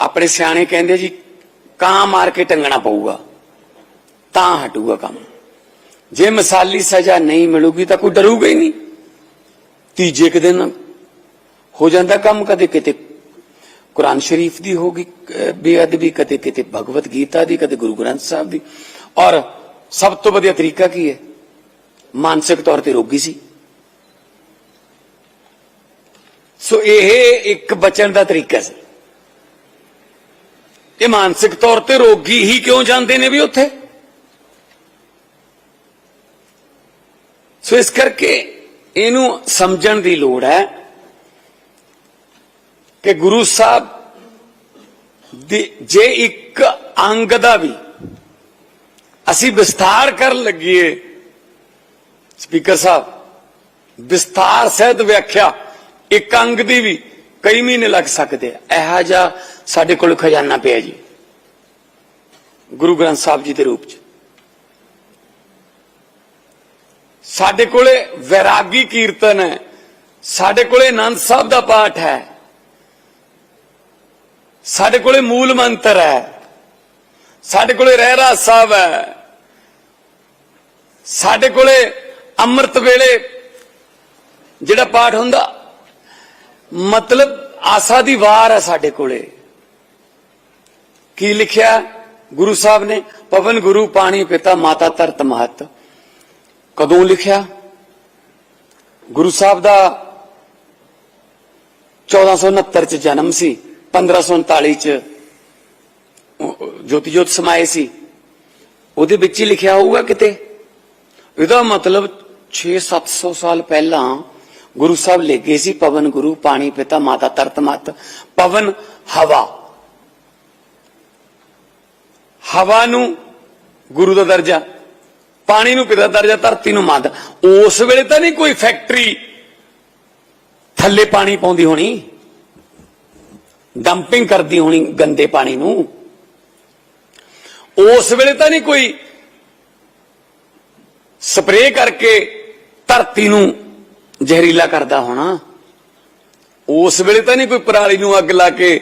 ਆਪਣੇ ਸਿਆਣੇ ਕਹਿੰਦੇ ਜੀ ਕਾਂ ਮਾਰ ਕੇ ਟੰਗਣਾ ਪਊਗਾ ਤਾਂ ਹਟੂਗਾ ਕੰਮ। ਜੇ ਮਿਸਾਲੀ ਸਜ਼ਾ ਨਹੀਂ ਮਿਲੂਗੀ ਤਾਂ ਕੋਈ ਡਰੂਗਾ ਹੀ ਨਹੀਂ। ਤੀਜੇ ਕੁ ਦਿਨ ਹੋ ਜਾਂਦਾ ਕੰਮ ਕਦੇ ਕਿਤੇ। ਕੁਰਾਨ ਸ਼ਰੀਫ ਦੀ ਹੋਗੀ ਅਹ, ਬੇਅਦਬੀ ਕਦੇ ਕਿਤੇ ਭਗਵਤ ਗੀਤਾ ਦੀ ਕਦੇ ਗੁਰੂ ਗ੍ਰੰਥ ਸਾਹਿਬ ਦੀ। ਔਰ ਸਭ ਤੋਂ ਵਧੀਆ ਤਰੀਕਾ ਕੀ ਹੈ? ਮਾਨਸਿਕ ਤੌਰ ਤੇ ਰੋਗੀ ਸੀ। ਸੋ ਇਹ ਇੱਕ ਬਚਣ ਦਾ ਤਰੀਕਾ ਸੀ। ਇਹ ਮਾਨਸਿਕ ਤੌਰ ਤੇ ਰੋਗੀ ਹੀ ਕਿਉਂ ਜਾਂਦੇ ਨੇ ਵੀ ਉੱਥੇ? ਸੋ ਇਸ ਕਰਕੇ ਇਹਨੂੰ ਸਮਝਣ ਦੀ ਲੋੜ ਹੈ ਕਿ ਗੁਰੂ ਸਾਹਿਬ ਜੇ ਇੱਕ ਅੰਗ ਦਾ ਵੀ ਅਸੀਂ ਵਿਸਥਾਰ ਕਰਨ ਲੱਗੀਏ, ਸਪੀਕਰ ਸਾਹਿਬ, ਵਿਸਥਾਰ ਸਹਿਤ ਵਿਆਖਿਆ, ਇੱਕ ਅੰਗ ਦੀ ਵੀ ਕਈ ਮਹੀਨੇ ਲੱਗ ਸਕਦੇ ਆ। ਇਹੋ ਜਿਹਾ ਸਾਡੇ ਕੋਲ ਖਜ਼ਾਨਾ ਪਿਆ ਜੀ, ਗੁਰੂ ਗ੍ਰੰਥ ਸਾਹਿਬ ਜੀ ਦੇ ਰੂਪ ਚ। ਸਾਡੇ ਕੋਲੇ ਵੈਰਾਗੀ ਕੀਰਤਨ ਹੈ, ਸਾਡੇ ਕੋਲੇ ਆਨੰਦ ਸਾਹਿਬ ਦਾ ਪਾਠ ਹੈ, ਸਾਡੇ ਕੋਲੇ ਮੂਲ ਮੰਤਰ ਹੈ, ਸਾਡੇ ਕੋਲੇ ਰਹਿਰਾ ਸਾਹਿਬ ਹੈ, ਸਾਡੇ ਕੋਲੇ ਅੰਮ੍ਰਿਤ ਵੇਲੇ ਜਿਹੜਾ ਪਾਠ ਹੁੰਦਾ, ਮਤਲਬ ਆਸਾ ਦੀ ਵਾਰ ਹੈ ਸਾਡੇ ਕੋਲੇ। ਕੀ ਲਿਖਿਆ? ਗੁਰੂ ਸਾਹਿਬ ਨੇ, ਪਵਨ ਗੁਰੂ ਪਾਣੀ ਪਿਤਾ ਮਾਤਾ ਧਰਤ ਮਹਤ। ਕਦੋਂ ਲਿਖਿਆ? ਗੁਰੂ ਸਾਹਿਬ ਦਾ 1469 ਚ ਜਨਮ ਸੀ 1539 ਚ ਉਹ ਜੋਤੀ ਜੋਤ ਸਮਾਏ ਸੀ। ਉਹਦੇ ਵਿੱਚ ਹੀ ਲਿਖਿਆ ਹੋਊਗਾ ਕਿਤੇ? ਇਹਦਾ ਮਤਲਬ 6-700 ਸਾਲ ਪਹਿਲਾਂ ਗੁਰੂ ਸਾਹਿਬ ਲੈ ਗਏ ਸੀ ਪਵਨ ਗੁਰੂ, ਪਾਣੀ ਪਿਤਾ, ਮਾਤਾ ਤਰਤ ਮਤ। ਪਵਨ, ਹਵਾ। ਹਵਾ ਨੂੰ ਗੁਰੂ ਦਾ ਦਰਜਾ, ਪਾਣੀ ਨੂੰ ਪਿਤਾ ਦਰਜਾ, ਧਰਤੀ ਨੂੰ ਮਾਤਾ। ਉਸ ਵੇਲੇ ਤਾਂ ਨਹੀਂ ਕੋਈ ਫੈਕਟਰੀ ਥੱਲੇ ਪਾਣੀ ਪਾਉਂਦੀ ਹੋਣੀ, ਡੰਪਿੰਗ ਕਰਦੀ ਹੋਣੀ ਗੰਦੇ ਪਾਣੀ ਨੂੰ। ਉਸ ਵੇਲੇ ਤਾਂ ਨਹੀਂ ਕੋਈ ਸਪਰੇਅ ਕਰਕੇ ਧਰਤੀ ਨੂੰ ਜ਼ਹਿਰੀਲਾ ਕਰਦਾ ਹੋਣਾ। ਉਸ ਵੇਲੇ ਤਾਂ ਨਹੀਂ ਕੋਈ ਪਰਾਲੀ ਨੂੰ ਅੱਗ ਲਾ ਕੇ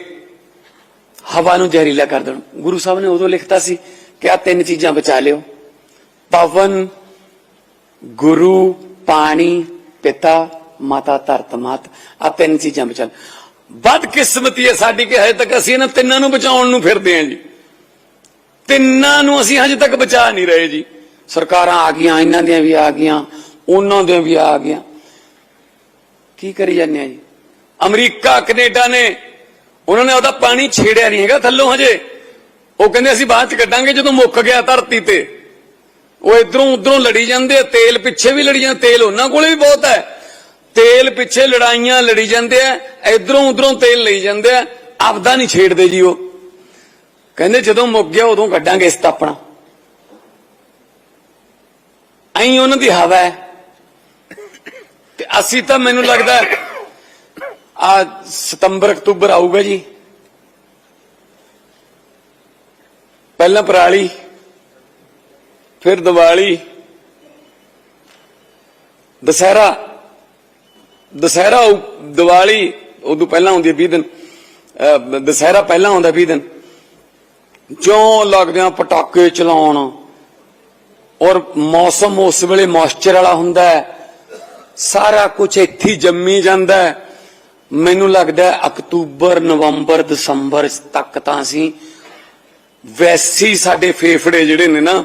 ਹਵਾ ਨੂੰ ਜ਼ਹਿਰੀਲਾ ਕਰ ਦੇਣ। ਗੁਰੂ ਸਾਹਿਬ ਨੇ ਉਦੋਂ ਲਿਖਤਾ ਸੀ ਕਿ ਆ ਤਿੰਨ ਚੀਜ਼ਾਂ ਬਚਾ ਲਿਓ। ਪਵਨ, ਗੁਰੂ, ਪਾਣੀ, ਪਿਤਾ, ਮਾਤਾ, ਧਰਤ, ਮਾਤ। ਆ ਤਿੰਨ ਚੀਜ਼ਾਂ ਬਚਾ ਬਦ ਕਿਸਮਤੀ ਹੈ ਸਾਡੀ ਕਿ ਹਜੇ ਤੱਕ ਅਸੀਂ ਇਹਨਾਂ ਤਿੰਨਾਂ ਨੂੰ ਬਚਾਉਣ ਨੂੰ ਫਿਰਦੇ ਹਾਂ ਜੀ। ਤਿੰਨਾਂ ਨੂੰ ਅਸੀਂ ਹਜੇ ਤੱਕ ਬਚਾ ਨਹੀਂ ਰਹੇ ਜੀ। ਸਰਕਾਰਾਂ ਆ ਗਈਆਂ, ਇਹਨਾਂ ਦੀਆਂ ਵੀ ਆ ਗਈਆਂ, ਉਹਨਾਂ ਦੀਆਂ ਵੀ ਆ ਗਈਆਂ। ਕੀ ਕਰੀ ਜਾਂਦੇ ਆ ਜੀ? ਅਮਰੀਕਾ, ਕੈਨੇਡਾ ਨੇ, ਉਹਨਾਂ ਨੇ ਉਹਦਾ ਪਾਣੀ ਛੇੜਿਆ ਨਹੀਂ ਹੈਗਾ ਥੱਲੋਂ ਹਜੇ। ਉਹ ਕਹਿੰਦੇ ਅਸੀਂ ਬਾਅਦ ਚ ਕੱਢਾਂਗੇ ਜਦੋਂ ਮੁੱਕ ਗਿਆ ਧਰਤੀ ਤੇ। ਉਹ ਇਧਰੋਂ ਉਧਰੋਂ ਲੜੀ ਜਾਂਦੇ ਆ, ਤੇਲ ਪਿੱਛੇ ਵੀ ਲੜੀ ਜਾਂਦੇ ਤੇਲ ਉਹਨਾਂ ਕੋਲੇ ਵੀ ਬਹੁਤ ਹੈ। ਤੇਲ ਪਿੱਛੇ ਲੜਾਈਆਂ ਲੜੀ ਜਾਂਦੇ ਆ, ਇਧਰੋਂ ਉਧਰੋਂ ਤੇਲ ਲਈ ਜਾਂਦੇ ਆ, ਆਪਦਾ ਨਹੀਂ ਛੇੜਦੇ ਜੀ ਉਹ। ਕਹਿੰਦੇ ਜਦੋਂ ਮੁੱਕ ਗਿਆ ਉਦੋਂ ਕੱਢਾਂਗੇ ਇਸ ਤਾਪਣਾ ਆਪਣਾ। ਐਂ ਉਹਨਾਂ ਦੀ ਹਵਾ ਹੈ। ਤੇ ਅਸੀਂ ਤਾਂ ਮੈਨੂੰ ਲੱਗਦਾ ਆ ਸਤੰਬਰ ਅਕਤੂਬਰ ਆਊਗਾ ਜੀ। ਪਹਿਲਾਂ ਪਰਾਲੀ ਫਿਰ ਦੀਵਾਲੀ ਦਸਹਿਰਾ। ਦਸਹਿਰਾ ਦੀਵਾਲੀ ਉਦੋਂ ਪਹਿਲਾਂ ਆਉਂਦੀ ਹੈ 20 ਦਿਨ। ਅਹ, ਦਸਹਿਰਾ ਪਹਿਲਾਂ ਆਉਂਦਾ 20 ਦਿਨ। ਜਿਉਂ ਲੱਗਦੇ ਆ ਪਟਾਕੇ ਚਲਾਉਣ ਔਰ ਮੌਸਮ ਉਸ ਵੇਲੇ ਮੌਇਸਚਰ ਵਾਲਾ ਹੁੰਦਾ ਹੈ ਸਾਰਾ ਕੁਝ ਇੱਥੇ ਜੰਮੀ ਜਾਂਦਾ ਹੈ। ਮੈਨੂੰ ਲੱਗਦਾ ਅਕਤੂਬਰ, ਨਵੰਬਰ, ਦਸੰਬਰ ਤੱਕ ਤਾਂ ਅਸੀਂ ਵੈਸੀ ਸਾਡੇ ਫੇਫੜੇ ਜਿਹੜੇ ਨੇ ਨਾ,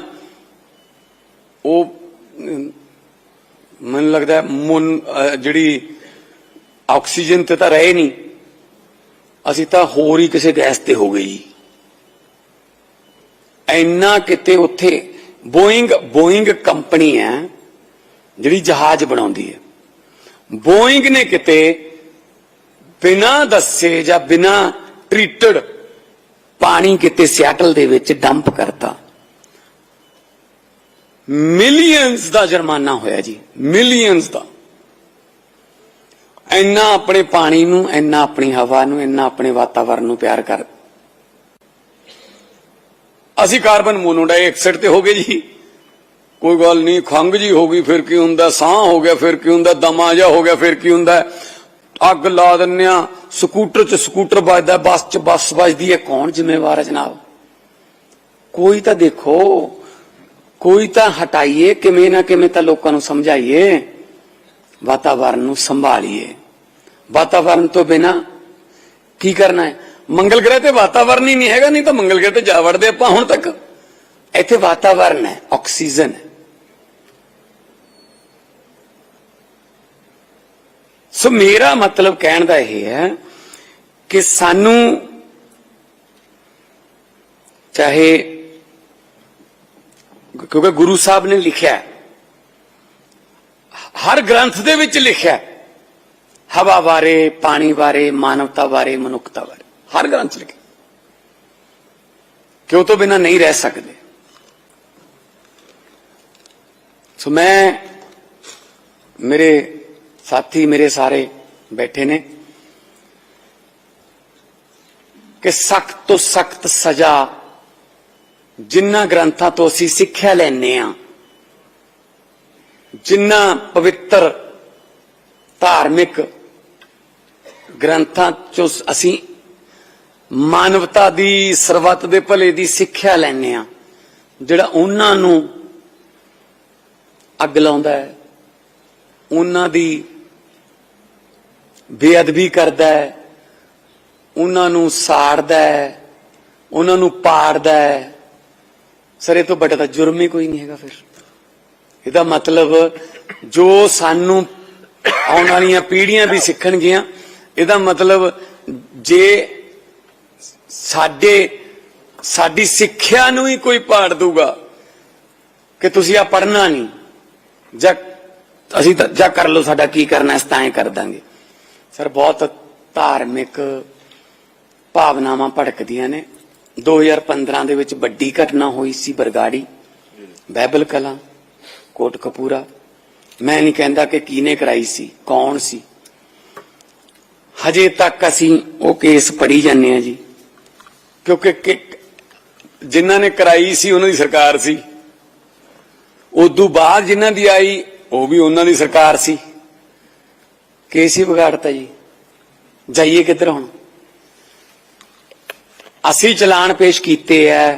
ਉਹ ਮੈਨੂੰ ਲੱਗਦਾ ਹੈ ਜਿਹੜੀ ਆਕਸੀਜਨ ਤੇ ਤਾਂ ਰਹੇ ਨਹੀਂ। ਅਸੀਂ ਤਾਂ ਹੋਰ ਹੀ ਕਿਸੇ ਗੈਸ ਤੇ ਹੋ ਗਏ ਜੀ। ਇੰਨਾ ਕਿਤੇ ਉੱਥੇ ਬੋਇੰਗ ਬੋਇੰਗ ਕੰਪਨੀ ਹੈ। ਜਿਹੜੀ ਜਹਾਜ਼ ਬਣਾਉਂਦੀ ਹੈ। ਬੋਇੰਗ ਨੇ ਕਿਤੇ ਬਿਨਾਂ ਦੱਸੇ ਜਾਂ ਬਿਨਾਂ ਟ੍ਰੀਟਡ ਪਾਣੀ ਕਿਤੇ ਸਿਆਟਲ ਦੇ ਵਿੱਚ ਡੰਪ ਕਰਤਾ। ਮਿਲੀਅਨਸ ਦਾ ਜੁਰਮਾਨਾ ਹੋਇਆ ਜੀ, ਮਿਲੀਅਨਸ ਦਾ। ਇੰਨਾ ਆਪਣੇ ਪਾਣੀ ਨੂੰ, ਇੰਨਾ ਆਪਣੀ ਹਵਾ ਨੂੰ, ਇੰਨਾ ਆਪਣੇ ਵਾਤਾਵਰਣ ਨੂੰ ਪਿਆਰ ਕਰ। ਅਸੀਂ ਕਾਰਬਨ ਮੋਨੋਡਾਈਆਕਸਾਈਡ ਤੇ ਹੋ ਗਏ ਜੀ। ਕੋਈ ਗੱਲ ਨਹੀਂ ਖੰਗ ਜੀ ਹੋ ਗਈ, ਫਿਰ ਕੀ ਹੁੰਦਾ? ਸਾਹ ਹੋ ਗਿਆ, ਫਿਰ ਕੀ ਹੁੰਦਾ? ਦਮਾ ਜਾ ਹੋ ਗਿਆ, ਫਿਰ ਕੀ ਹੁੰਦਾ? ਅੱਗ ਲਾ ਦਿੰਨੇ ਆ ਸਕੂਟਰ 'ਚ ਸਕੂਟਰ ਵੱਜਦਾ, ਬੱਸ 'ਚ ਬੱਸ ਵੱਜਦੀ ਹੈ, ਕੌਣ ਜ਼ਿੰਮੇਵਾਰ ਹੈ ਜਨਾਬ? ਕੋਈ ਤਾਂ ਦੇਖੋ, ਕੋਈ ਤਾਂ ਹਟਾਈਏ, ਕਿਵੇਂ ਨਾ ਕਿਵੇਂ ਤਾਂ ਲੋਕਾਂ ਨੂੰ ਸਮਝਾਈਏ, ਵਾਤਾਵਰਨ ਨੂੰ ਸੰਭਾਲੀਏ। ਵਾਤਾਵਰਨ ਤੋਂ ਬਿਨਾ ਕੀ ਕਰਨਾ ਹੈ? ਮੰਗਲ ਗ੍ਰਹਿ ਤੇ ਵਾਤਾਵਰਨ ਹੀ ਨਹੀਂ ਹੈਗਾ, ਨਹੀਂ ਤਾਂ ਮੰਗਲ ਗ੍ਰਹਿ ਤੇ ਜਾ ਵੜਦੇ ਆਪਾਂ ਹੁਣ ਤੱਕ। ਇੱਥੇ ਵਾਤਾਵਰਨ ਹੈ, ਆਕਸੀਜਨ ਹੈ। ਸੋ ਮੇਰਾ ਮਤਲਬ ਕਹਿਣ ਦਾ ਇਹ ਹੈ ਕਿ ਸਾਨੂੰ ਚਾਹੇ ਕਿਉਂਕਿ ਗੁਰੂ ਸਾਹਿਬ ਨੇ ਲਿਖਿਆ ਹਰ ਗ੍ਰੰਥ ਦੇ ਵਿੱਚ ਲਿਖਿਆ ਹਵਾ ਬਾਰੇ, ਪਾਣੀ ਬਾਰੇ, ਮਾਨਵਤਾ ਬਾਰੇ, ਮਨੁੱਖਤਾ ਬਾਰੇ, ਹਰ ਗ੍ਰੰਥ 'ਚ ਲਿਖਿਆ ਕਿ ਉਹ ਤੋਂ ਬਿਨਾ ਨਹੀਂ ਰਹਿ ਸਕਦੇ। ਸੋ ਮੈਂ ਮੇਰੇ ਸਾਥੀ ਮੇਰੇ ਸਾਰੇ ਬੈਠੇ ਨੇ, ਕਿ ਸਖਤ ਤੋਂ ਸਖਤ ਸਜ਼ਾ ਜਿਨ੍ਹਾਂ ਗ੍ਰੰਥਾਂ ਤੋਂ ਅਸੀਂ ਸਿੱਖਿਆ ਲੈਨੇ ਆ ਜਿੰਨਾ ਪਵਿੱਤਰ ਧਾਰਮਿਕ ਗ੍ਰੰਥਾਂ ਚੋਂ ਅਸੀਂ ਮਾਨਵਤਾ ਦੀ, ਸਰਬੱਤ ਦੇ ਭਲੇ ਦੀ ਸਿੱਖਿਆ ਲੈਨੇ ਆ ਜਿਹੜਾ ਉਹਨਾਂ ਨੂੰ ਅੱਗ ਲਾਉਂਦਾ ਹੈ, ਉਹਨਾਂ ਦੀ ਬੇਅਦਬੀ ਕਰਦਾ ਹੈ, ਉਹਨਾਂ ਨੂੰ ਸਾੜਦਾ ਹੈ, ਉਹਨਾਂ ਨੂੰ ਪਾੜਦਾ ਹੈ। ਸਰ ਇਹ ਤੋਂ ਵੱਡਾ ਤਾਂ ਜੁਰਮ ਹੀ ਕੋਈ ਨਹੀਂ ਹੈਗਾ ਫਿਰ। ਇਹਦਾ ਮਤਲਬ ਜੋ ਸਾਨੂੰ ਆਉਣ ਵਾਲੀਆਂ ਪੀੜ੍ਹੀਆਂ ਵੀ ਸਿੱਖਣਗੀਆਂ, ਇਹਦਾ ਮਤਲਬ ਜੇ ਸਾਡੇ, ਸਾਡੀ ਸਿੱਖਿਆ ਨੂੰ ਹੀ ਕੋਈ ਪਾੜ ਦੂਗਾ ਕਿ ਤੁਸੀਂ ਆ ਪੜਨਾ ਨਹੀਂ, ਜਾਂ ਅਸੀਂ ਤਾਂ ਜਾਂ ਕਰ ਲਓ ਸਾਡਾ ਕੀ ਕਰਨਾ ਇਸ ਤਾਂ ਐ ਕਰ ਦਾਂਗੇ। ਸਰ, ਬਹੁਤ ਧਾਰਮਿਕ ਭਾਵਨਾਵਾਂ ਭੜਕਦੀਆਂ ਨੇ। 2015 ਦੇ ਵਿੱਚ ਵੱਡੀ ਘਟਨਾ ਹੋਈ ਸੀ ਬਰਗਾੜੀ ਬਾਈਬਲ ਕਲਾ, ਕੋਟ ਕਪੂਰਾ। ਮੈਂ ਨਹੀਂ ਕਹਿੰਦਾ ਕਿ ਕਿਹਨੇ ਕਰਾਈ ਸੀ, ਕੌਣ ਸੀ। ਹਜੇ ਤੱਕ ਅਸੀਂ ਉਹ ਕੇਸ ਪੜੀ ਜਾਂਦੇ ਆ ਜੀ। ਕਿਉਂਕਿ ਕਿ- ਜਿਨ੍ਹਾਂ ਨੇ ਕਰਾਈ ਸੀ, ਉਹਨਾਂ ਦੀ ਸਰਕਾਰ ਸੀ। ਉਦੋਂ ਬਾਅਦ ਜਿਨ੍ਹਾਂ ਦੀ ਆਈ, ਉਹ ਵੀ ਉਹਨਾਂ ਦੀ ਸਰਕਾਰ ਸੀ। ਕੇਸ ਹੀ ਵਿਗਾੜਤਾ ਜੀ। ਜਾਈਏ ਕਿੱਧਰ ਹੁਣ? ਅਸੀਂ ਚਲਾਨ ਪੇਸ਼ ਕੀਤੇ ਐ।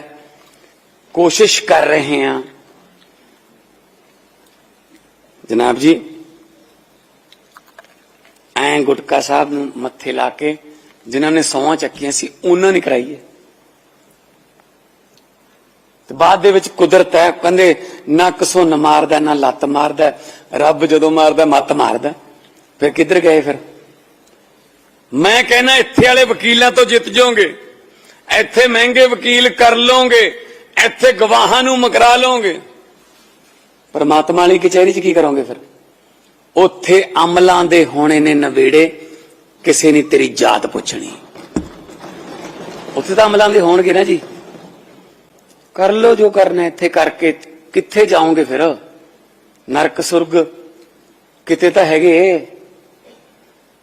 ਕੋਸ਼ਿਸ਼ ਕਰ ਰਹੇ ਹਾਂ। ਜਨਾਬ ਜੀ, ਐਂ ਗੁਟਕਾ ਸਾਹਿਬ ਨੂੰ ਮੱਥੇ ਲਾ ਕੇ ਜਿਨ੍ਹਾਂ ਨੇ ਸੌਂਹਾਂ ਚੱਕੀਆਂ ਸੀ, ਉਹਨਾਂ ਨੇ ਕਰਾਈ ਹੈ ਤੇ ਬਾਅਦ ਦੇ ਵਿੱਚ ਕੁਦਰਤ ਹੈ ਕਹਿੰਦੇ, ਨਾ ਕਸੋ ਨ ਮਾਰਦਾ, ਨਾ ਲੱਤ ਮਾਰਦਾ, ਰੱਬ ਜਦੋਂ ਮਾਰਦਾ, ਮੱਤ ਮਾਰਦਾ। ਫਿਰ ਕਿੱਧਰ ਗਏ ਫਿਰ? ਮੈਂ ਕਹਿੰਦਾ ਇੱਥੇ ਵਾਲੇ ਵਕੀਲਾਂ ਤੋਂ ਜਿੱਤ ਜਾਓਗੇ। ਇੱਥੇ ਮਹਿੰਗੇ ਵਕੀਲ ਕਰ ਲਓਗੇ। ਇੱਥੇ ਗਵਾਹਾਂ ਨੂੰ ਮਕਰਾ ਲਓਗੇ। ਪਰਮਾਤਮਾ ਵਾਲੀ ਕਚਹਿਰੀ 'ਚ ਕੀ ਕਰੋਗੇ ਫਿਰ? ਉੱਥੇ ਅਮਲਾਂ ਦੇ ਹੋਣੇ ਨੇ ਨਵੇੜੇ, ਕਿਸੇ ਨੇ ਤੇਰੀ ਜਾਤ ਪੁੱਛਣੀ। ਉੱਥੇ ਤਾਂ ਅਮਲਾਂ ਦੇ ਹੋਣਗੇ ਨਾ ਜੀ। ਕਰ ਲੋ ਜੋ ਕਰਨਾ ਇੱਥੇ ਕਰਕੇ, ਕਿੱਥੇ ਜਾਓਗੇ ਫਿਰ? ਨਰਕ ਸੁਰਗ ਕਿਤੇ ਤਾਂ ਹੈਗੇ।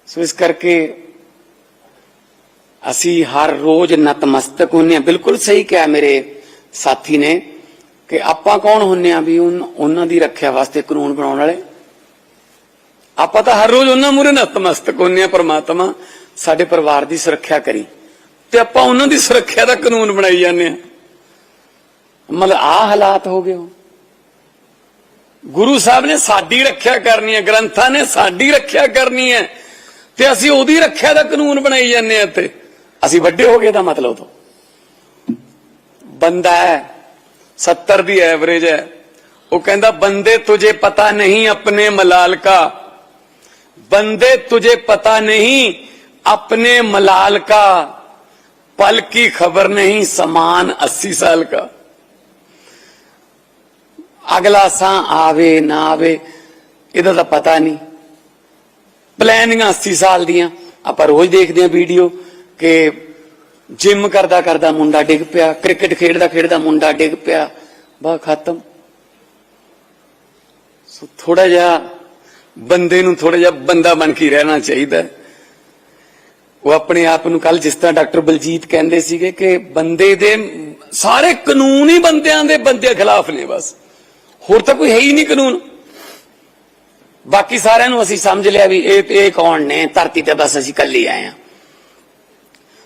ਸੋ ਇਸ ਕਰਕੇ ਅਸੀਂ ਹਰ ਰੋਜ਼ ਨਤਮਸਤਕ ਹੁੰਨੇ ਆ ਬਿਲਕੁਲ ਸਹੀ ਕਿਹਾ ਮੇਰੇ ਸਾਥੀ ਨੇ ਕਿ ਆਪਾਂ ਕੌਣ ਹੁੰਨੇ ਆ ਵੀ ਉਹਨਾਂ ਦੀ ਰੱਖਿਆ ਵਾਸਤੇ ਕਾਨੂੰਨ ਬਣਾਉਣ ਵਾਲੇ? ਆਪਾਂ ਤਾਂ ਹਰ ਰੋਜ਼ ਉਹਨਾਂ ਮੂਰੇ ਨਤਮਸਤਕ ਹੁੰਨੇ ਆ ਪ੍ਰਮਾਤਮਾ, ਸਾਡੇ ਪਰਿਵਾਰ ਦੀ ਸੁਰੱਖਿਆ ਕਰੀ। ਤੇ ਆਪਾਂ ਉਹਨਾਂ ਦੀ ਸੁਰੱਖਿਆ ਦਾ ਕਾਨੂੰਨ ਬਣਾਈ ਜਾਂਦੇ ਆ ਮਤਲਬ ਆ ਹਾਲਾਤ ਹੋ ਗਏ ਹੁਣ। ਗੁਰੂ ਸਾਹਿਬ ਨੇ ਸਾਡੀ ਰੱਖਿਆ ਕਰਨੀ ਹੈ, ਗ੍ਰੰਥਾਂ ਨੇ ਸਾਡੀ ਰੱਖਿਆ ਕਰਨੀ ਹੈ। ਤੇ ਅਸੀਂ ਉਹਦੀ ਰੱਖਿਆ ਦਾ ਕਾਨੂੰਨ ਬਣਾਈ ਜਾਂਦੇ ਆ ਤੇ ਅਸੀਂ ਵੱਡੇ ਹੋ ਗਏ ਦਾ ਮਤਲਬ ਤੋਂ ਬੰਦਾ ਹੈ 70 ਦੀ ਐਵਰੇਜ ਹੈ ਉਹ ਕਹਿੰਦਾ ਬੰਦੇ ਤੁਝੇ ਪਤਾ ਨਹੀਂ ਆਪਣੇ ਮਲਾਲ का बंदे तुझे पता नहीं अपने मलाल का पल की खबर नहीं समान अस्सी साल का ਅਗਲਾ ਸਾਹ ਆਵੇ ਨਾ ਆਵੇ ਇਹਦਾ ਤਾਂ ਪਤਾ ਨਹੀਂ ਪਲੈਨਿੰਗਾਂ 80 ਸਾਲ ਦੀਆਂ। ਆਪਾਂ ਰੋਜ਼ ਦੇਖਦੇ ਆਂ ਵੀਡੀਓ ਕਿ ਜਿਮ ਕਰਦਾ ਕਰਦਾ ਮੁੰਡਾ ਡਿੱਗ ਪਿਆ ਕ੍ਰਿਕਟ ਖੇਡਦਾ ਖੇਡਦਾ ਮੁੰਡਾ ਡਿੱਗ ਪਿਆ। ਬਾ, ਖਤਮ। ਸੋ ਥੋੜਾ ਜਿਹਾ ਬੰਦੇ ਨੂੰ ਥੋੜਾ ਜਿਹਾ ਬੰਦਾ ਬਣ ਕੇ ਰਹਿਣਾ ਚਾਹੀਦਾ। ਉਹ ਆਪਣੇ ਆਪ ਨੂੰ ਕੱਲ ਜਿਸ ਤਰ੍ਹਾਂ ਡਾਕਟਰ ਬਲਜੀਤ ਕਹਿੰਦੇ ਸੀਗੇ ਕਿ ਬੰਦੇ ਦੇ ਸਾਰੇ ਕਾਨੂੰਨ ਹੀ ਬੰਦਿਆਂ ਦੇ ਬੰਦੇ ਖਿਲਾਫ ਨੇ ਬਸ। ਹੋਰ ਤਾਂ ਕੋਈ ਹੈ ਹੀ ਨਹੀਂ ਕਾਨੂੰਨ। ਬਾਕੀ ਸਾਰਿਆਂ ਨੂੰ ਅਸੀਂ ਸਮਝ ਲਿਆ ਵੀ ਇਹ ਇਹ ਕੌਣ ਨੇ? ਧਰਤੀ ਤੇ ਬਸ ਅਸੀਂ ਕੱਲੇ ਆਏ ਆ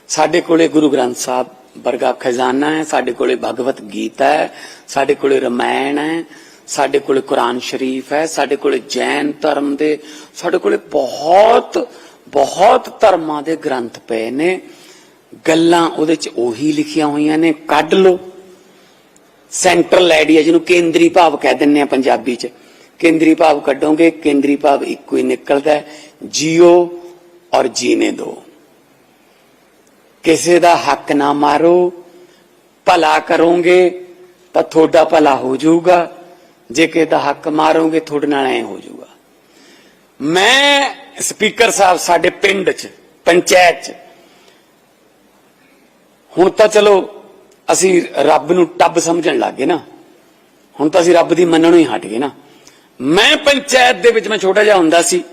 ਸਾਡੇ ਕੋਲੇ ਗੁਰੂ ਗ੍ਰੰਥ ਸਾਹਿਬ ਵਰਗਾ ਖਜ਼ਾਨਾ ਹੈ, ਸਾਡੇ ਕੋਲੇ ਭਗਵਤ ਗੀਤਾ ਹੈ, ਸਾਡੇ ਕੋਲੇ ਰਮਾਇਣ ਹੈ, ਸਾਡੇ ਕੋਲੇ ਕੁਰਾਨ ਸ਼ਰੀਫ ਹੈ, ਸਾਡੇ ਕੋਲੇ ਜੈਨ ਧਰਮ ਦੇ, ਸਾਡੇ ਕੋਲੇ ਬਹੁਤ ਬਹੁਤ ਧਰਮਾਂ ਦੇ ਗ੍ਰੰਥ ਪਏ ਨੇ। ਗੱਲਾਂ ਉਹਦੇ ਚ ਉਹੀ ਲਿਖੀਆਂ ਹੋਈਆਂ ਨੇ, ਕੱਢ ਲਓ। ਸੈਂਟਰਲ ਆਈਡੀਆ ਜਿਹਨੂੰ ਕੇਂਦਰੀ ਭਾਵ ਕਹਿ ਦਿੰਦੇ ਆ ਪੰਜਾਬੀ ਚ। ਕੇਂਦਰੀ ਭਾਵ ਕੱਢੋਗੇ, ਕੇਂਦਰੀ ਭਾਵ ਇੱਕੋ ਹੀ ਨਿਕਲਦਾ ਹੈ। ਜੀਓ ਔਰ ਜੀਨੇ ਦੋ। ਕਿਸੇ ਦਾ ਹੱਕ ਨਾ ਮਾਰੋ, ਭਲਾ ਕਰੋਗੇ ਤਾਂ ਤੁਹਾਡਾ ਭਲਾ ਹੋ ਜਾਊਗਾ। ਜੇ ਕਿਸੇ ਦਾ ਹੱਕ ਮਾਰੋਗੇ, ਤੁਹਾਡੇ ਨਾਲ ਐ ਹੋ ਜਾਊਗਾ। ਮੈਂ ਸਪੀਕਰ ਸਾਹਿਬ ਸਾਡੇ ਪਿੰਡ 'ਚ, ਪੰਚਾਇਤ 'ਚ, ਹੁਣ ਤਾਂ ਚਲੋ ਅਸੀਂ ਰੱਬ ਨੂੰ ਟੱਬ ਸਮਝਣ ਲੱਗ ਗਏ ਨਾ। ਹੁਣ ਤਾਂ ਅਸੀਂ ਰੱਬ ਦੀ ਮੰਨਣੋਂ ਹੀ ਹਟ ਗਏ ਨਾ। ਮੈਂ ਪੰਚਾਇਤ ਦੇ ਵਿੱਚ, ਮੈਂ ਛੋਟਾ ਜਿਹਾ ਹੁੰਦਾ ਸੀ।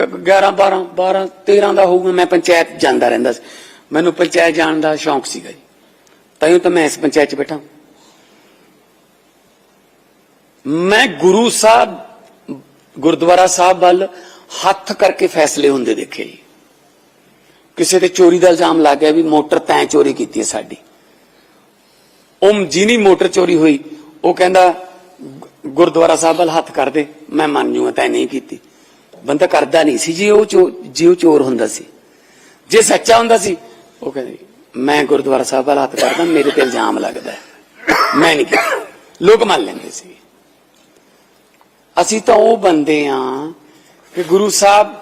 ਗ- 11 12 12 13 ਦਾ ਹੋਊਗਾ, ਮੈਂ ਪੰਚਾਇਤ ਜਾਂਦਾ ਰਹਿੰਦਾ ਸੀ। ਮੈਨੂੰ ਪੰਚਾਇਤ ਜਾਣ ਦਾ ਸ਼ੌਂਕ ਸੀਗਾ ਜੀ। ਤਾਂ ਤਾਂ ਮੈਂ ਇਸ ਪੰਚਾਇਤ 'ਚ ਬੈਠਾ ਮੈਂ ਗੁਰੂ ਸਾਹਿਬ, ਗੁਰਦੁਆਰਾ ਸਾਹਿਬ ਵੱਲ ਹੱਥ ਕਰਕੇ ਫੈਸਲੇ ਹੁੰਦੇ ਦੇਖੇ ਜੀ। ਕਿਸੇ ਤੇ ਚੋਰੀ ਦਾ ਇਲਜ਼ਾਮ ਲੱਗ ਗਿਆ ਵੀ ਮੋਟਰ ਤੈਂ ਚੋਰੀ ਕੀਤੀ ਹੈ ਸਾਡੀ। ਉਹ ਜਿਹਨੀ ਮੋਟਰ ਚੋਰੀ ਹੋਈ। ਉਹ ਕਹਿੰਦਾ ਗੁਰਦੁਆਰਾ ਸਾਹਿਬ ਵੱਲ ਹੱਥ ਕਰਦੇ, ਮੈਂ ਮੰਨ ਜੂਗਾ ਤੈ ਨਹੀਂ ਕੀਤੀ। ਬੰਦਾ ਕਰਦਾ ਨਹੀਂ ਸੀ ਜੀ, ਉਹ ਚੋ- ਜੇ ਉਹ ਚੋਰ ਹੁੰਦਾ ਸੀ। ਜੇ ਸੱਚਾ ਹੁੰਦਾ ਸੀ, ਉਹ ਕਹਿੰਦੇ, ਮੈਂ ਗੁਰਦੁਆਰਾ ਸਾਹਿਬ ਵੱਲ ਹੱਥ ਕਰਦਾ, ਮੇਰੇ ਤੇ ਇਲਜ਼ਾਮ ਲੱਗਦਾ ਮੈਂ ਨਹੀਂ ਕੀਤਾ। ਲੋਕ ਮੰਨ ਲੈਂਦੇ ਸੀ। ਅਸੀਂ ਤਾਂ ਉਹ ਬੰਦੇ ਆ ਕਿ ਗੁਰੂ ਸਾਹਿਬ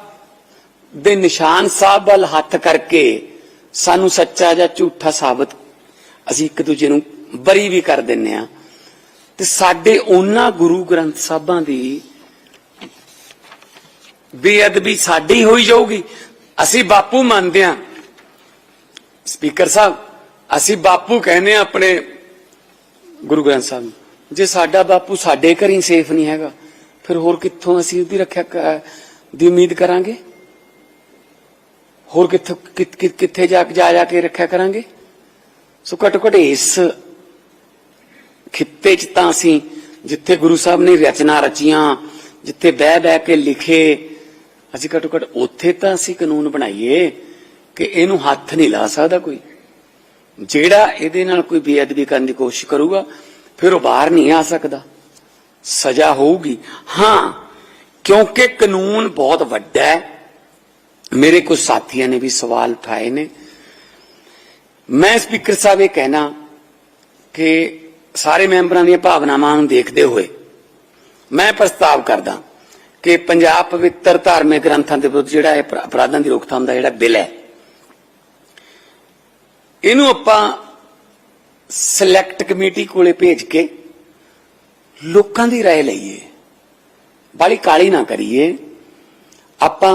ਦੇ ਨਿਸ਼ਾਨ ਸਾਹਿਬ ਵੱਲ ਹੱਥ ਕਰਕੇ ਸਾਨੂੰ ਸੱਚਾ ਜਾਂ ਝੂਠਾ ਸਾਬਤ ਅਸੀਂ ਇੱਕ ਦੂਜੇ ਨੂੰ ਬਰੀ ਵੀ ਕਰ ਦਿੰਨੇ ਆ ਤੇ ਸਾਡੇ ਉਹਨਾਂ ਗੁਰੂ ਗ੍ਰੰਥ ਸਾਹਿਬਾਂ ਦੀ ਬੇਅਦਬੀ ਸਾਡੀ ਹੋਈ ਜਾਊਗੀ। ਅਸੀਂ ਬਾਪੂ ਮੰਨਦੇ ਆ ਸਪੀਕਰ ਸਾਹਿਬ, ਅਸੀਂ ਬਾਪੂ ਕਹਿੰਦੇ ਆ ਆਪਣੇ ਗੁਰੂ ਗ੍ਰੰਥ ਸਾਹਿਬ ਨੂੰ, ਜੇ ਸਾਡਾ ਬਾਪੂ ਸਾਡੇ ਘਰ ਹੀ ਸੇਫ ਨਹੀਂ ਹੈਗਾ, ਫਿਰ ਹੋਰ ਕਿੱਥੋਂ ਅਸੀਂ ਉਹਦੀ ਰੱਖਿਆ ਕ- ਦੀ ਉਮੀਦ ਕਰਾਂਗੇ? ਹੋਰ ਕਿੱਥੋਂ, ਕਿੱਥੇ ਜਾ ਕੇ ਜਾ ਜਾ ਕੇ ਰੱਖਿਆ ਕਰਾਂਗੇ? ਸੋ ਘੱਟੋ ਘੱਟ ਇਸ ਖਿੱਤੇ 'ਚ ਤਾਂ ਅਸੀਂ ਜਿੱਥੇ ਗੁਰੂ ਸਾਹਿਬ ਨੇ ਰਚਨਾ ਰਚੀਆਂ, ਜਿੱਥੇ ਬਹਿ ਬਹਿ ਕੇ ਲਿਖੇ, ਅਸੀਂ ਘੱਟੋ ਘੱਟ ਉੱਥੇ ਤਾਂ ਅਸੀਂ ਕਾਨੂੰਨ ਬਣਾਈਏ ਕਿ ਇਹਨੂੰ ਹੱਥ ਨਹੀਂ ਲਾ ਸਕਦਾ ਕੋਈ। ਜਿਹੜਾ ਇਹਦੇ ਨਾਲ ਕੋਈ ਬੇਅਦਬੀ ਕਰਨ ਦੀ ਕੋਸ਼ਿਸ਼ ਕਰੂਗਾ, ਫਿਰ ਉਹ ਬਾਹਰ ਨਹੀਂ ਆ ਸਕਦਾ। ਸਜ਼ਾ ਹੋਊਗੀ। ਹਾਂ, ਕਿਉਂਕਿ ਕਾਨੂੰਨ ਬਹੁਤ ਵੱਡਾ ਹੈ। ਮੇਰੇ ਕੁਝ ਸਾਥੀਆਂ ਨੇ ਵੀ ਸਵਾਲ ਉਠਾਏ ਨੇ। ਮੈਂ ਸਪੀਕਰ ਸਾਹਿਬ ਇਹ ਕਹਿਣਾ ਕਿ ਸਾਰੇ ਮੈਂਬਰਾਂ ਦੀਆਂ ਭਾਵਨਾਵਾਂ ਨੂੰ ਦੇਖਦੇ ਹੋਏ ਮੈਂ ਪ੍ਰਸਤਾਵ ਕਰਦਾ ਕਿ ਪੰਜਾਬ ਪਵਿੱਤਰ ਧਾਰਮਿਕ ਗ੍ਰੰਥਾਂ ਦੇ ਵਿਰੁੱਧ ਜਿਹੜਾ ਇਹ ਅਪਰਾ- ਅਪਰਾਧਾਂ ਦੀ ਰੋਕਥਾਮ ਦਾ ਜਿਹੜਾ ਬਿੱਲ ਹੈ ਇਹਨੂੰ ਆਪਾਂ ਸਿਲੈਕਟ ਕਮੇਟੀ ਕੋਲੇ ਭੇਜ ਕੇ ਲੋਕਾਂ ਦੀ رائے ਲਈਏ ਬਾਲੀ ਕਾਲੀ ਨਾ ਕਰੀਏ ਆਪਾਂ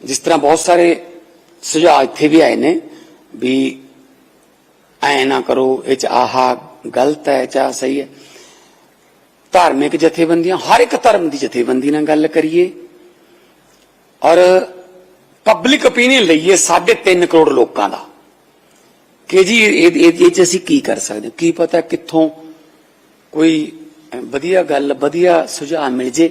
ਜਿਸ ਤਰ੍ਹਾਂ ਬਹੁਤ ਸਾਰੇ ਸੁਝਾਅ ਇੱਥੇ ਵੀ ਆਏ ਨੇ ਵੀ ਐ ਨਾ ਕਰੋ ਇਹ ਚ ਆਹਾ ਗਲਤ ਹੈ ਚਾਹ ਸਹੀ ਹੈ। ਧਾਰਮਿਕ ਜਥੇਬੰਦੀਆਂ, ਹਰ ਇੱਕ ਧਰਮ ਦੀ ਜਥੇਬੰਦੀ ਨਾਲ ਗੱਲ ਕਰੀਏ ਔਰ ਪਬਲਿਕ ਓਪੀਨੀਅਨ ਲਈਏ 3.5 ਕਰੋੜ ਲੋਕਾਂ ਦਾ। ਕਿ ਜੀ, ਇਹ ਇਹ ਚ ਅਸੀਂ ਕੀ ਕਰ ਸਕਦੇ ਕੀ ਪਤਾ ਕਿੱਥੋਂ ਕੋਈ ਵਧੀਆ ਗੱਲ, ਵਧੀਆ ਸੁਝਾਅ ਮਿਲ ਜੇ।